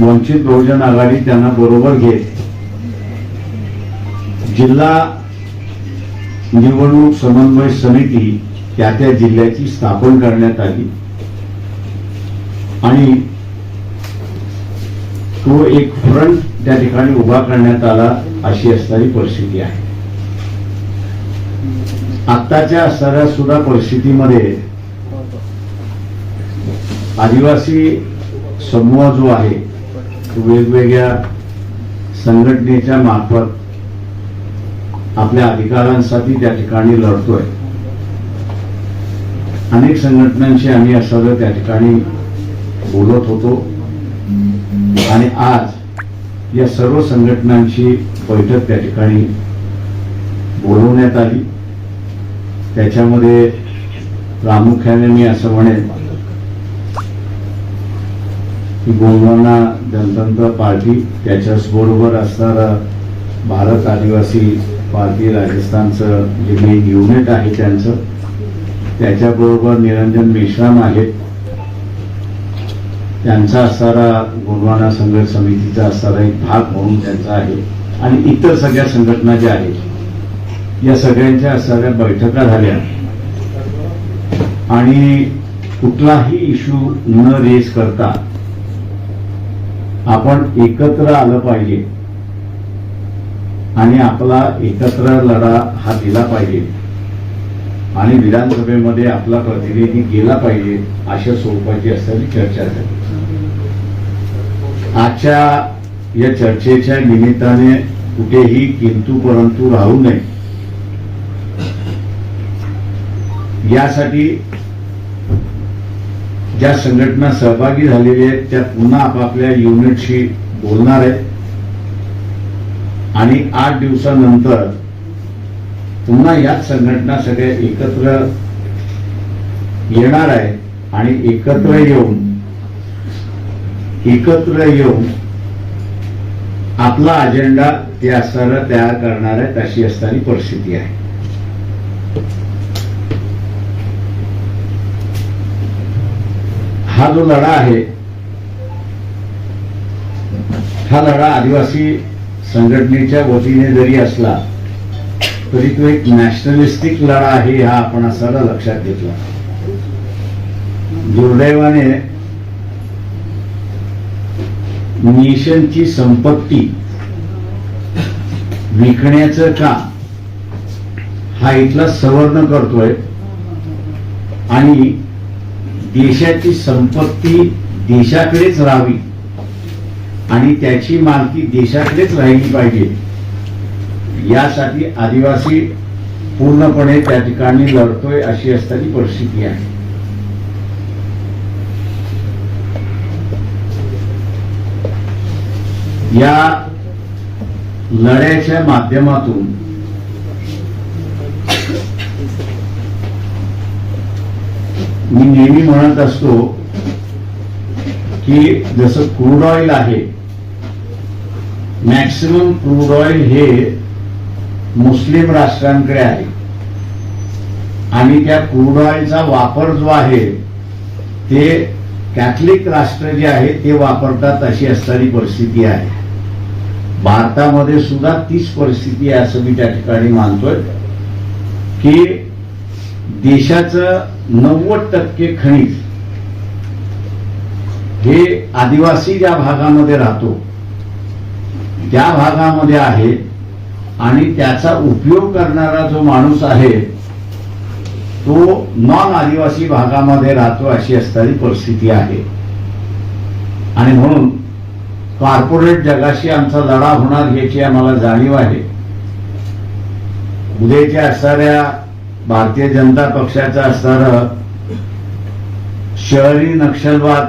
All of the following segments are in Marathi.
वंचित बहुजन आघाडी त्यांना बरोबर घेत जिल्हा निवडणूक समन्वय समिती त्या त्या जिल्ह्याची स्थापन करण्यात आली. आणि तो एक फ्रंट त्या ठिकाणी उभा करण्यात आला अशी असणारी परिस्थिती आहे. आत्ताच्या असणाऱ्या सुद्धा परिस्थितीमध्ये आदिवासी समूह जो आहे तो वेगवेगळ्या संघटनेच्या मार्फत आपल्या अधिकारांसाठी त्या ठिकाणी लढतोय. अनेक संघटनांशी आम्ही असं त्या ठिकाणी बोलत होतो. आणि आज या सर्व संघटनांची बैठक त्या ठिकाणी बोलवण्यात आली. त्याच्यामध्ये प्रामुख्याने मी असं म्हणेन की गोंडवाना जनतंत्र पार्टी त्याच्याच बरोबर असणारा भारत आदिवासी पार्टी राजस्थानचं जे मेन युनिट आहे त्यांचं त्याच्याबरोबर निरंजन मेश्राम आहेत. त्यांचा असणारा गोंडवाना संघर्ष समितीचा असणारा एक भाग म्हणून त्यांचा आहे. आणि इतर सगळ्या संघटना ज्या आहेत या सगळ्यांच्या असणाऱ्या बैठका झाल्या. आणि कुठलाही इश्यू न रेज करता आपण एकत्र आलं पाहिजे. आणि आपला एकत्र लढा हा दिला पाहिजे. आणि विधानसभेमध्ये आपला प्रतिनिधी गेला पाहिजे अशा स्वरूपाची असलेली चर्चा झाली. आजच्या या चर्चेच्या निमित्ताने कुठेही किंतु परंतु राहू नये. यासाठी ज्या संघटना सहभागी झालेल्या आहेत त्या पुन्हा आपापल्या युनिटशी बोलणार आहेत. आणि आठ दिवसानंतर पुन्हा याच संघटना सगळ्या एकत्र येणार आहे आणि एकत्र येऊन एकत्र येऊन आपला अजेंडा ते असताना तयार करणार आहेत अशी असणारी परिस्थिती आहे. हा जो लढा आहे हा लढा आदिवासी संघटनेच्या वतीने जरी असला तरी तो एक नॅशनलिस्टिक लढा आहे हा आपण असाला लक्षात घेतला. दुर्दैवाने नेशनची संपत्ती विकण्याचं काम हा इथला सवर्ण करतोय आणि देशाची संपत्ती देशाकडेच राहावी आणि त्याची मालकी देशाकडेच राहिली पाहिजे. यासाठी आदिवासी पूर्णपणे त्या ठिकाणी लढतोय अशी असताना परिस्थिती आहे. या लढ्याच्या माध्यमातून मी नेहमी म्हणत असतो की जसं क्रूड ऑइल आहे मॅक्सिमम क्रूड ऑइल हे मुस्लिम राष्ट्रांकडे आहे. आणि त्या क्रूड ऑइलचा वापर जो आहे ते कॅथलिक राष्ट्र जे आहे ते वापरतात अशी असणारी परिस्थिती आहे. भारतामध्ये सुद्धा तीच परिस्थिती आहे असं मी त्या ठिकाणी मानतोय की देशाचं नव्वद टक्के खनिज हे आदिवासी ज्या भागामध्ये राहतो त्या भागामध्ये आहे आणि त्याचा उपयोग करणारा जो माणूस आहे तो नॉन आदिवासी भागामध्ये राहतो अशी असणारी परिस्थिती आहे. आणि म्हणून कॉर्पोरेट जगाशी आमचा लढा होणार याची आम्हाला जाणीव आहे. उद्याच्या असणाऱ्या भारतीय जनता पक्षाचं असणार शहरी नक्षलवाद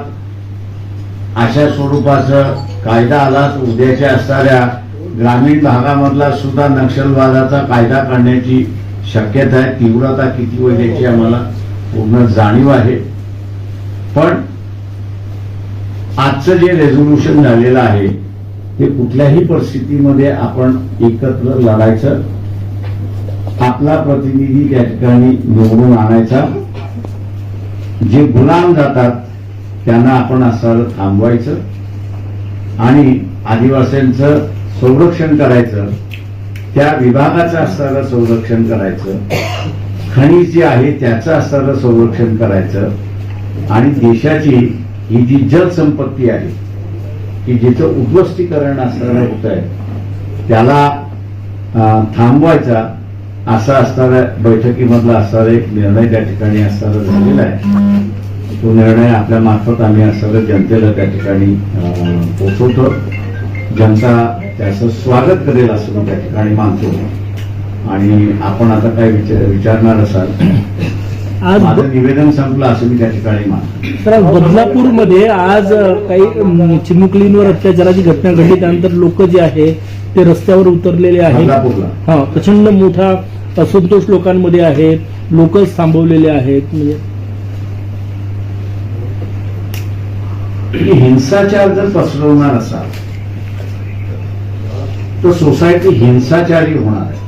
अशा स्वरूपाचं कायदा आला उद्याच्या असणाऱ्या ग्रामीण भागामधला सुद्धा नक्षलवादाचा कायदा करण्याची शक्यता आहे तीव्रता किती होईल याची आम्हाला पूर्ण जाणीव आहे. पण आजचं जे रेझोल्युशन झालेलं आहे ते कुठल्याही परिस्थितीमध्ये आपण एकत्र लढायचं आपला प्रतिनिधी त्या ठिकाणी निवडून आणायचा. जे गुलाम जातात त्यांना आपण असं थांबवायचं आणि आदिवासींचं संरक्षण करायचं. त्या विभागाचं असणारं संरक्षण करायचं. खनिज जे आहे त्याचं असणारं संरक्षण करायचं. आणि देशाची ही जी जलसंपत्ती आहे की जिचं उद्ध्वस्तीकरण असणारं होत आहे त्याला थांबवायचा. असा असणारा बैठकीमधला असणारा एक निर्णय त्या ठिकाणी असणारा झालेला आहे. तो निर्णय आपल्या मार्फत आम्ही असणारं जनतेला त्या ठिकाणी पोचवतो. जनता त्याचं स्वागत करेल असं मी त्या ठिकाणी मानतो. आणि आपण आता काय विचार विचारणार असाल? आज माझं निवेदन संपलं असं मी त्या ठिकाणी मानतो. तर आज बदलापूरमध्ये आज काही चिमुकलींवर अत्याचाराची घटना घडली. त्यानंतर लोक जे आहे ते रस्त्यावर उतरलेले आहेत. हा प्रचंड मोठा असंतोष लोकांमध्ये आहे. लोक थांबवलेले आहेत. म्हणजे हिंसाचार जर पसरवणार असाल तर सोसायटी हिंसाचारी होणार आहे.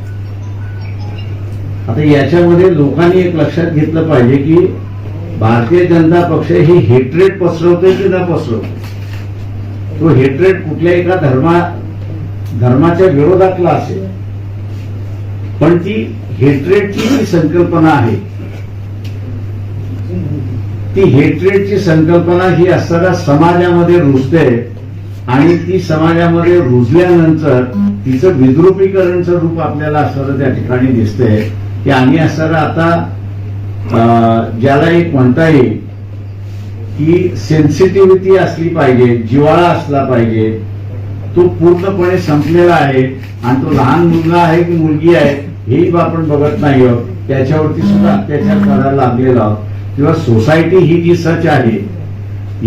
आता याच्यामध्ये लोकांनी एक लक्षात घेतलं पाहिजे की भारतीय जनता पक्ष ही हेट्रेड पसरवते की न पसरवते तो हेट्रेड कुठल्या एका धर्मा धर्माच्या विरोधातला असेल. पण ती हेट्रेडची जी संकल्पना आहे ती हेट्रेडची संकल्पना ही असताना समाजामध्ये रुजते आणि ती समाजामध्ये रुजल्यानंतर तिचं विद्रुपीकरणचं रूप आपल्याला असताना त्या ठिकाणी दिसतंय की आम्ही असताना आता ज्याला एक म्हणता येईल की सेन्सिटिव्हिटी असली पाहिजे जिवाळा असला पाहिजे तो पूर्णपणे संपलेला आहे आणि तो लहान मुलगा आहे की मुलगी आहे हेही आपण बघत नाही आहोत. त्याच्यावरती सुद्धा अत्याचार करायला लागलेला आहोत. किंवा सोसायटी ही जी सच आहे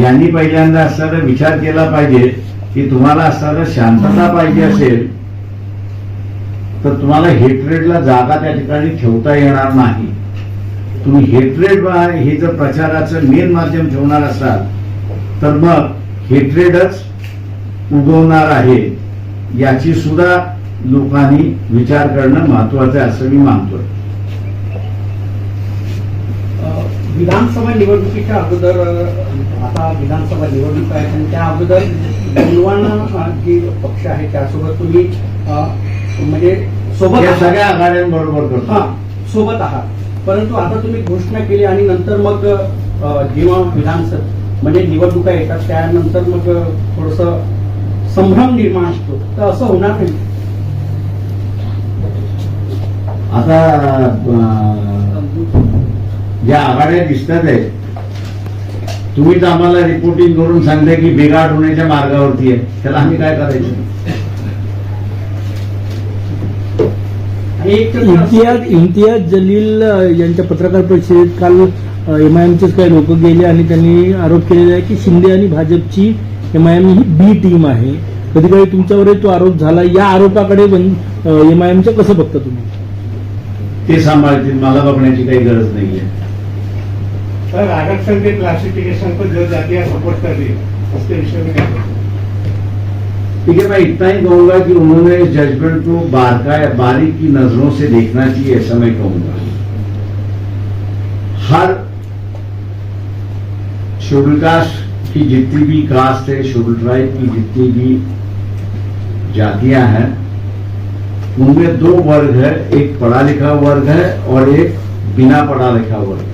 यांनी पहिल्यांदा असणारा विचार केला पाहिजे की तुम्हाला असणारा शांतता पाहिजे असेल तर तुम्हाला हेट्रेडला जागा त्या ठिकाणी ठेवता येणार नाही. तुम्ही हेट्रेड हे जर प्रचाराचं मेन माध्यम ठेवणार असाल तर मग हेट्रेडच उगवणार आहे याची सुद्धा लोकांनी विचार करणं महत्वाचं आहे असं मी मानतोय. विधानसभा निवडणुकीच्या अगोदर आता विधानसभा निवडणूक आहे आणि त्या अगोदर गलवान अ, जी पक्ष आहे त्यासोबत तुम्ही म्हणजे सोबत. सगळ्या आघाड्यांबरोबर करतो. हा सोबत आहात. परंतु आता तुम्ही घोषणा केली आणि नंतर मग जेव्हा विधानसभा म्हणजे निवडणुका येतात त्यानंतर मग थोडस संभ्रम निर्माण होतो तर असं होणार नाही. आता ज्या आघाड्या दिसतात आहे तुम्हीच आम्हाला रिपोर्टिंग करून सांगताय की बिघाड होण्याच्या मार्गावरती आहे. त्याला आम्ही काय करायचं? तर इम्तियाज इम्तियाज जलील यांच्या पत्रकार परिषदेत काल एम आय एमचेच काही लोक गेले आणि त्यांनी आरोप केलेला आहे की शिंदे आणि भाजपची एम आय एम ही बी टीम आहे. कधी कधी तुमच्यावरही तो आरोप झाला या आरोपाकडे एम आय एमचं कसं बघता तुम्ही? ते सांभाळतील मला बघण्याची काही गरज नाहीये. सर आरक्षण के क्लासिफिकेशन को जो जातियां सपोर्ट कर रही है उसके विषय में क्या कहेंगे? ठीक है मैं इतना ही कहूंगा कि उन्होंने इस जजमेंट को बारका बारीक की नजरों से देखना चाहिए ऐसा मैं कहूंगा. हर शेड्यूल कास्ट की जितनी भी कास्ट है शेड्यूल ट्राइब की जितनी भी जातियाँ हैं, उनमें दो वर्ग है, एक पढ़ा लिखा वर्ग है और एक बिना पढ़ा लिखा वर्ग है।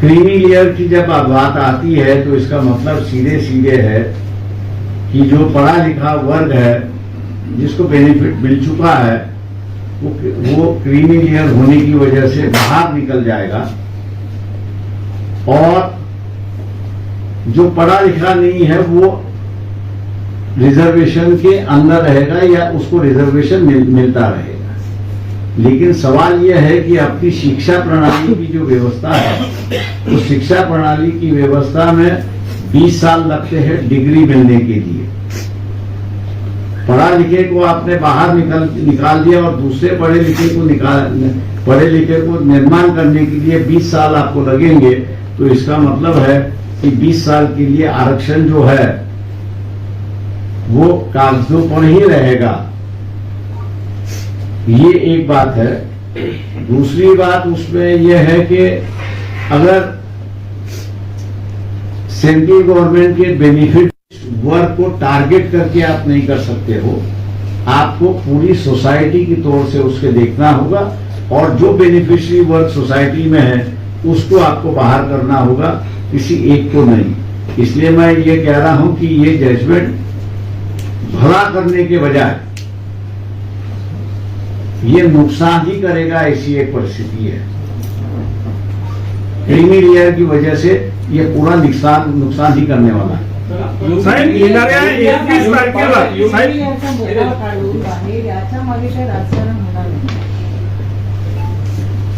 क्रीमी लेयर की जब बात आती है तो इसका मतलब सीधे सीधे है कि जो पढ़ा लिखा वर्ग है, जिसको बेनिफिट मिल चुका है, वो वो क्रीमी लेयर होने की वजह से बाहर निकल जाएगा। और जो पढ़ा लिखा नहीं है वो रिजर्वेशन के अंदर रहेगा या उसको रिजर्वेशन मिल, मिलता रहेगा। लेकिन सवाल यह है कि अपनी शिक्षा प्रणाली की जो व्यवस्था है उस तो शिक्षा प्रणाली की व्यवस्था में 20 साल लगते हैं डिग्री मिलने के लिए। पढ़ा लिखे को आपने बाहर निकल निकाल दिया और दूसरे पढ़े लिखे को निकाल पढ़े लिखे को निर्माण करने के लिए 20 साल आपको लगेंगे। तो इसका मतलब है कि 20 साल के लिए आरक्षण जो है, वो कागजों पर ही रहेगा। ये एक बात है। दूसरी बात उसमें यह है कि अगर सेंट्रल गवर्नमेंट के बेनिफिट वर्क को टारगेट करके आप नहीं कर सकते हो, आपको पूरी सोसाइटी की तौर से उसके देखना होगा और जो बेनिफिशियरी वर्क सोसाइटी में है उसको आपको बाहर करना होगा किसी एक को नहीं। इसलिए मैं ये कह रहा हूँ कि ये जजमेंट भला करने के बजाय ये नुकसान ही करेगा ऐसी एक परिस्थिति है। क्रीमी लेयर की वजह से ये पूरा नुकसान नुकसान ही करने वाला है। साहेब येणाऱ्या एकवीस तारखेला साहेब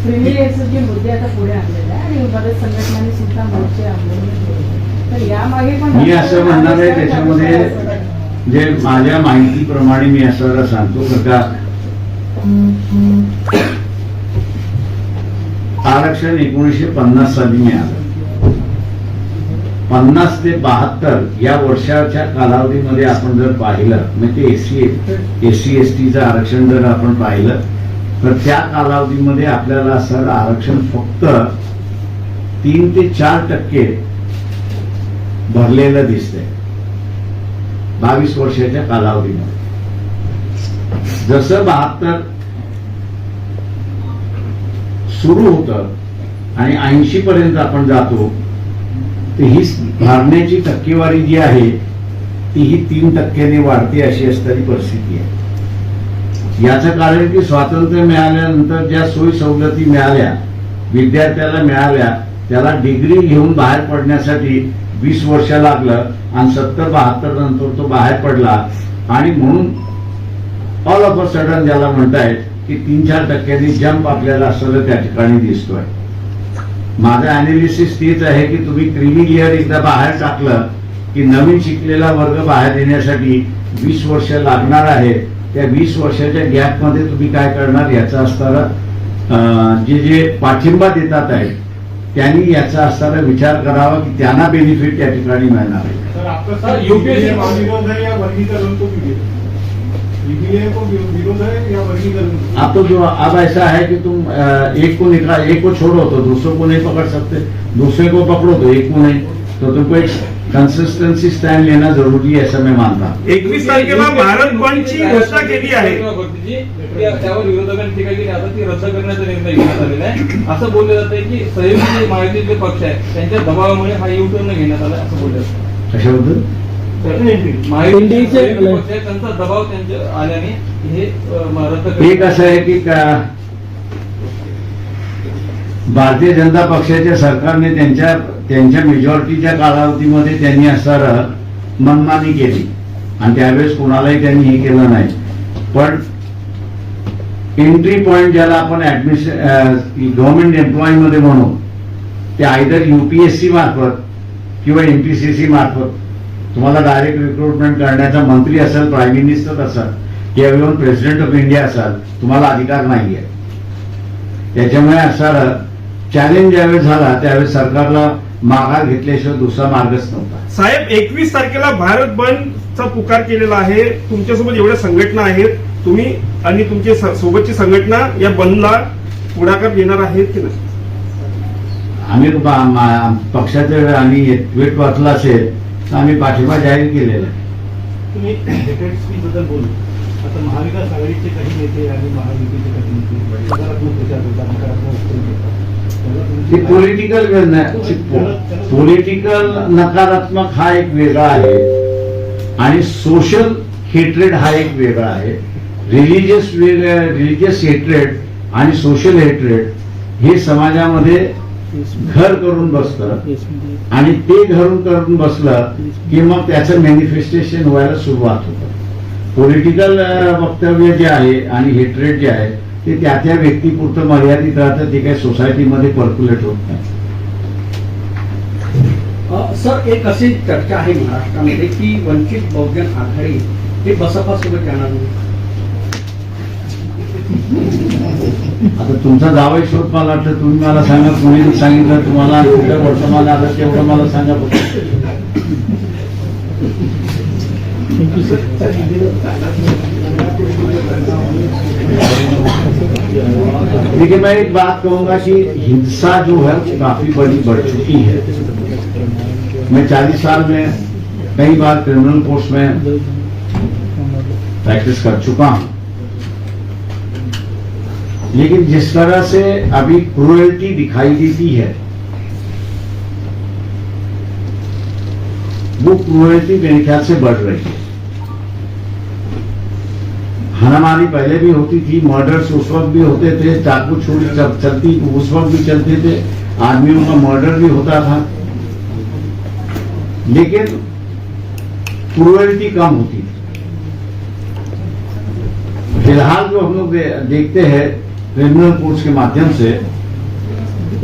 म्हणजे जे मुद्दे आता पुढे आणलेले आणि बऱ्याच संघटनांनी सुद्धा मोर्चे आणलेले तर यामागे पण मी असं म्हणणार आहे त्याच्यामध्ये जे माझ्या माहितीप्रमाणे मी असं सांगतो का? आरक्षण एकोणीसशे पन्नास साली मिळालं. पन्नास ते बहात्तर या वर्षाच्या कालावधीमध्ये आपण जर पाहिलं म्हणजे ते एससी एससी एस टीचं आरक्षण जर आपण पाहिलं तर त्या कालावधीमध्ये आपल्याला सर आरक्षण फक्त तीन ते चार टक्के भरलेलं दिसतंय. बावीस वर्षाच्या कालावधीमध्ये. जसं बहात्तर सुरू होतं आणि ऐंशी पर्यंत आपण जातो तर ही भरण्याची टक्केवारी जी आहे ती ही तीन टक्क्याने वाढते अशी असणारी परिस्थिती आहे. याचं कारण की स्वातंत्र्य मिळाल्यानंतर ज्या सोयी सवलती मिळाल्या विद्यार्थ्याला मिळाल्या त्याला डिग्री घेऊन बाहेर पडण्यासाठी वीस वर्ष लागलं आणि सत्तर बहात्तर नंतर तो बाहेर पडला. आणि म्हणून ऑल ऑफ अ सडन ज्याला म्हणतायत की तीन चार टक्क्यांनी जंप आपल्याला असलेलं त्या ठिकाणी दिसतोय. माझं अनालिसिस तेच आहे की तुम्ही क्रिमी लेअर एकदा बाहेर टाकलं की नवीन शिकलेला वर्ग बाहेर येण्यासाठी वीस वर्ष लागणार आहे. त्या वीस वर्षाच्या गॅपमध्ये तुम्ही काय करणार याचा असणारा अं, जे जे पाठिंबा देतात आहेत त्यांनी याचा असणारा विचार करावा की त्यांना बेनिफिट त्या ठिकाणी मिळणार आहे. सर आपका जो अब ऐसा है कि तुम एक को निकाल एक को छोड़ो तो दूसरों को नहीं पकड़ सकते दूसरे को पकड़ो तो एक को नहीं तो तुमको एक कंसिस्टेंसी स्टैंड लेना जरूरी है ऐसा मैं मानता हूं। एकवीस तारखेला भारत बंदची घोषणा केली आहे. त्यावर विरोधकांनी टीका केली. आता ती रद्द करण्याचा निर्णय घेण्यात आलेला आहे. असं बोललं जात आहे की जे महायुतीचे पक्ष आहे त्यांच्या दबावामुळे हा युटर्न घेण्यात आला असं बोललं जातं. कशाबद्दल? महायुतीचे पक्ष आहे त्यांचा दबाव त्यांच्या आल्याने हे रद्द एक असं आहे की का- भारतीय जनता पक्षाच्या सरकारने त्यांच्या त्यांच्या मेजॉरिटीच्या कालावधीमध्ये त्यांनी असणार मनमानी केली. आणि त्यावेळेस कोणालाही त्यांनी हे केलं नाही. पण एंट्री पॉइंट ज्याला आपण ऍडमिशन गव्हर्नमेंट एम्प्लॉई मध्ये म्हणू ते आयदर युपीएससी मार्फत किंवा एमपीसीसी मार्फत तुम्हाला डायरेक्ट रिक्रुटमेंट करण्याचा मंत्री असेल प्राईम मिनिस्टर असाल किंवा इव्हन प्रेसिडेंट ऑफ इंडिया असाल तुम्हाला अधिकार नाहीये. त्याच्यामुळे असं चॅलेंज ज्यावेळेस झाला त्यावेळेस सरकारला माघार घेतल्याशिवाय दुसरा मार्गच नव्हता. साहेब एकवीस तारखेला भारत बंदचा पुकार केलेला आहे. तुमच्यासोबत एवढ्या संघटना आहेत. तुम्ही आणि तुमचे सोबतची संघटना या बंदला पुढाकार घेणार आहेत की नाही? आम्ही बा- मा- पक्षाचं आणि ट्विट वाचलं असेल तर आम्ही पाठिंबा जाहीर केलेला आहे. आता महाविकास आघाडीचे काही नेते आणि महायुतीचे काही नेते सकारात्मक विचार देतात नकारात्मक उत्तर देतात. पॉलिटिकल पॉलिटिकल नकारात्मक हा एक वेगळा आहे. आणि सोशल हेट्रेड हा एक वेगळा आहे. रिलिजियस रिलिजियस हेट्रेड आणि सोशल हेट्रेड हे समाजामध्ये घर करून बसतं आणि ते घरून करून बसलं की मग त्याचं मॅनिफेस्टेशन व्हायला सुरुवात होतं. पॉलिटिकल वक्तव्य जे आहे आणि हेट्रेड जे आहे ते त्या त्या व्यक्तीपुरतं मर्यादित राहतं ते काही सोसायटीमध्ये पर्क्युलेट होत नाही. सर एक अशी चर्चा आहे महाराष्ट्रामध्ये की वंचित बहुजन आघाडी हे बसपासोबत नाही. आता तुमचा जावई शोध मला वाटतं तुम्ही मला सांगा कुणी सांगितलं तुम्हाला? कुठं वर्तमान आलं तेवढं मला सांगा देखिए, मैं एक बात कहूँगा कि हिंसा जो है, वो काफ़ी बड़ी बढ़ चुकी है। मैं 40 साल में कई बार क्रिमिनल कोर्स में प्रैक्टिस कर चुका हूँ। लेकिन जिस तरह से अभी क्रूएल्टी दिखाई देती है, वो क्रूएल्टी मेरे ख्याल से बढ़ रही है। हनामारी पहले भी होती थी मर्डर्स उस वक्त भी होते थे चाकू छुरी चल, चलती उस वक्त भी चलते थे आदमियों का मर्डर भी होता था। लेकिन क्रूएल्टी कम होती थी। फ़िलहाल जो हम लोग देखते हैं क्रिमिनल कोर्ट्स के माध्यम से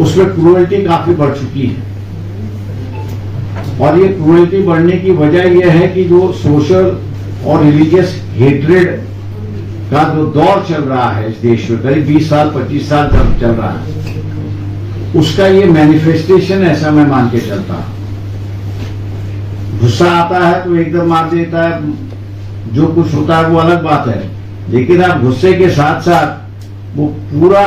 उसमें क्रूएल्टी काफ़ी बढ़ चुकी है। और ये क्रूएल्टी बढ़ने की वजह यह है कि जो सोशल और रिलीजियस हेट्रेड का जो दौर चल रहा है इस देश में करीब 20 साल 25 साल तक चल रहा है उसका ये मैनिफेस्टेशन ऐसा मैं मान के चलता गुस्सा आता है तो एकदम मार देता है जो कुछ होता है वो अलग बात है लेकिन आप गुस्से के साथ साथ वो पूरा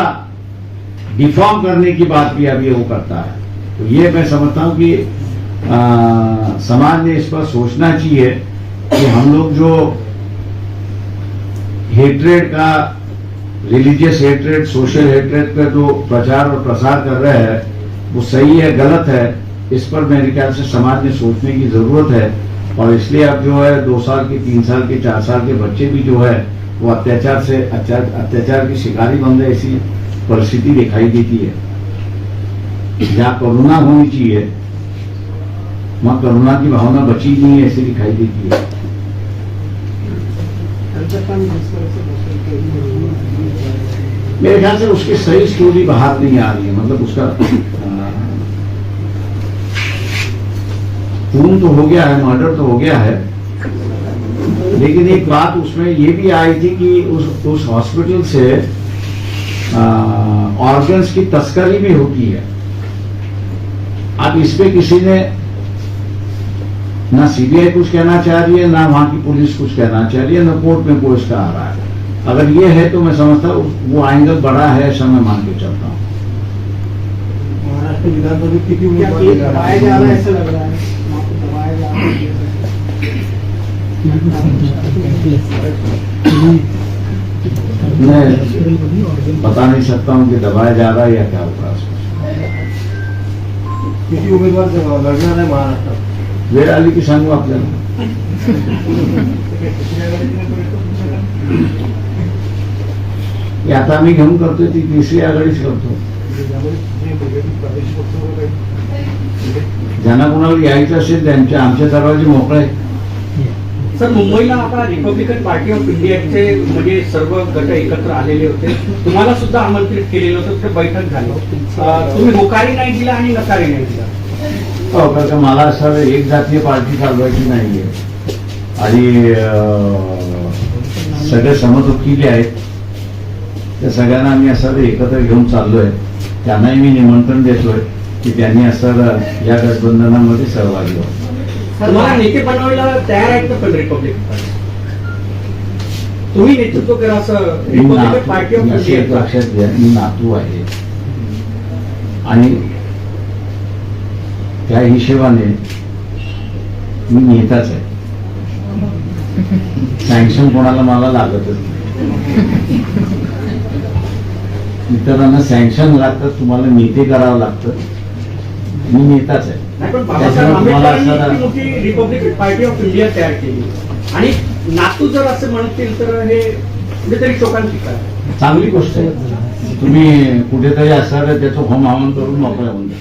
डिफॉर्म करने की बात भी अभी वो करता है। तो ये मैं समझता हूँ कि आ, समाज ने इस पर सोचना चाहिए कि हम लोग जो हेट्रेड का रिलीजियस हेट्रेड सोशल हेट्रेड का जो प्रचार और प्रसार कर रहे हैं, वो सही है, गलत है, इस पर मेरे ख्याल से समाज में सोचने की ज़रूरत है। और इसलिए अब जो है, दो साल के, तीन साल के, चार साल के बच्चे भी जो है, वो अत्याचार से, अत्याचार की शिकारी बन रहे ऐसी परिस्थिति दिखाई देती है। जहाँ करुणा होनी चाहिए, वहाँ करुणा की भावना बची नहीं है ऐसी दिखाई देती है। मेरे ख्याल से उसकी सही स्टोरी बाहर नहीं आ रही है मतलब उसका खून तो हो गया है मर्डर तो हो गया है, लेकिन एक बात उसमें ये भी आई थी कि उस उस हॉस्पिटल से ऑर्गन्स की तस्करी भी होती है। अब इस पे किसी ने ना सीबीआई कुछ कहना चाह रही है ना वहाँ की पुलिस कुछ कहना चाह रही है ना कोर्ट में कोई इसका आ रहा है। अगर ये है तो मैं समझता हूँ वो एंगल बड़ा है ऐसा मैं मान के चलता हूँ। महाराष्ट्र विधानसभेत किती क्या उमेदवार ये निघाले? दबाया जा रहा है? ऐसा लग रहा है। वहाँ पे दबाया जा रहा है। मैं बता नहीं सकता हूँ कि दबाया जा रहा है या क्या होगा। किती उमेदवार लढणार आहे महाराष्ट्रात वेळ आली की सांगू आपल्याला. आता आम्ही घेऊन करतोय ती तिसरी आघाडीच करतो. ज्यांना कोणाला यायचं असेल त्यांच्या आमच्या दरवाजे मोकळे आहेत. सर मुंबईला आता रिपब्लिकन पार्टी ऑफ इंडियाचे म्हणजे सर्व गट एकत्र आलेले होते. तुम्हाला सुद्धा आमंत्रित केलेलं होतं ते बैठक झालं. तुम्ही होकारी नाही दिला आणि नकारी नाही दिला. हो कारण का मला असं एक जातीय पार्टी चालवायची नाहीये. आणि सगळे समदुखीले आहेत. त्या सगळ्यांना आम्ही असं एकत्र घेऊन चाललोय. त्यांनाही मी निमंत्रण देतोय की त्यांनी असं या गठबंधनामध्ये सहभागी व्हावं. तुम्हाला नेते बनवायला तयार आहेत का पण रिपब्लिकन पार्टी तुम्ही नेतृत्व करा असं लक्षात घ्या मी नातू आहे. आणि त्या हिशेबाने मी नेताच आहे. सँक्शन कोणाला मला लागतच नाही. इतरांना सँक्शन लागतं तुम्हाला नेते करावं लागतं. मी नेताच आहे. रिपब्लिकन पार्टी ऑफ इंडिया तयार केली. आणि नातू जर असं म्हणतील तर हे कुठेतरी चांगली गोष्ट आहे. तुम्ही कुठेतरी असणार त्याचं होम हवन करून मोकळ्या होऊन जा.